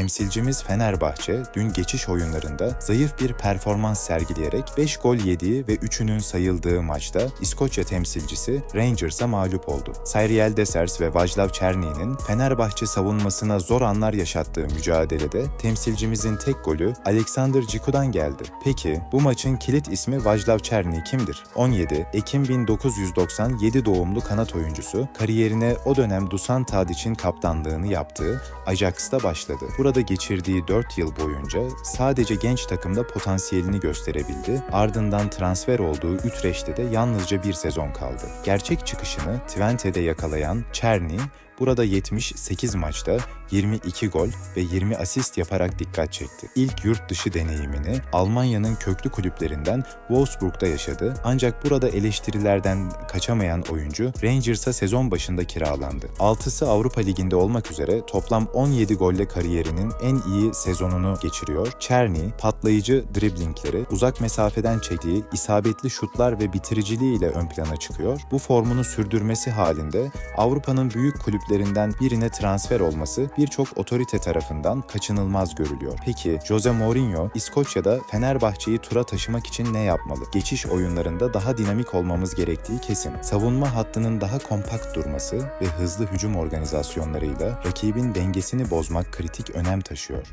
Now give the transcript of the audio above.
Temsilcimiz Fenerbahçe dün geçiş oyunlarında zayıf bir performans sergileyerek 5 gol yediği ve 3'ünün sayıldığı maçta İskoçya temsilcisi Rangers'a mağlup oldu. Cyril Dessers ve Vaclav Czerny'nin Fenerbahçe savunmasına zor anlar yaşattığı mücadelede temsilcimizin tek golü Alexander Ciku'dan geldi. Peki bu maçın kilit ismi Vaclav Czerny kimdir? 17 Ekim 1997 doğumlu kanat oyuncusu kariyerine o dönem Dusan Tadic'in kaptanlığını yaptığı Ajax'ta başladı. Burada geçirdiği 4 yıl boyunca sadece genç takımda potansiyelini gösterebildi. Ardından transfer olduğu Utrecht'te de yalnızca bir sezon kaldı. Gerçek çıkışını Twente'de yakalayan Czerny Burada 78 maçta 22 gol ve 20 asist yaparak dikkat çekti. İlk yurt dışı deneyimini Almanya'nın köklü kulüplerinden Wolfsburg'da yaşadı. Ancak burada eleştirilerden kaçamayan oyuncu Rangers'a sezon başında kiralandı. 6'sı Avrupa Ligi'nde olmak üzere toplam 17 golle kariyerinin en iyi sezonunu geçiriyor. Czerny patlayıcı driblingleri, uzak mesafeden çektiği isabetli şutlar ve bitiriciliğiyle ön plana çıkıyor. Bu formunu sürdürmesi halinde Avrupa'nın büyük kulüplerinden birine transfer olması birçok otorite tarafından kaçınılmaz görülüyor. Peki Jose Mourinho İskoçya'da Fenerbahçe'yi tura taşımak için ne yapmalı? Geçiş oyunlarında daha dinamik olmamız gerektiği kesin. Savunma hattının daha kompakt durması ve hızlı hücum organizasyonlarıyla rakibin dengesini bozmak kritik önem taşıyor.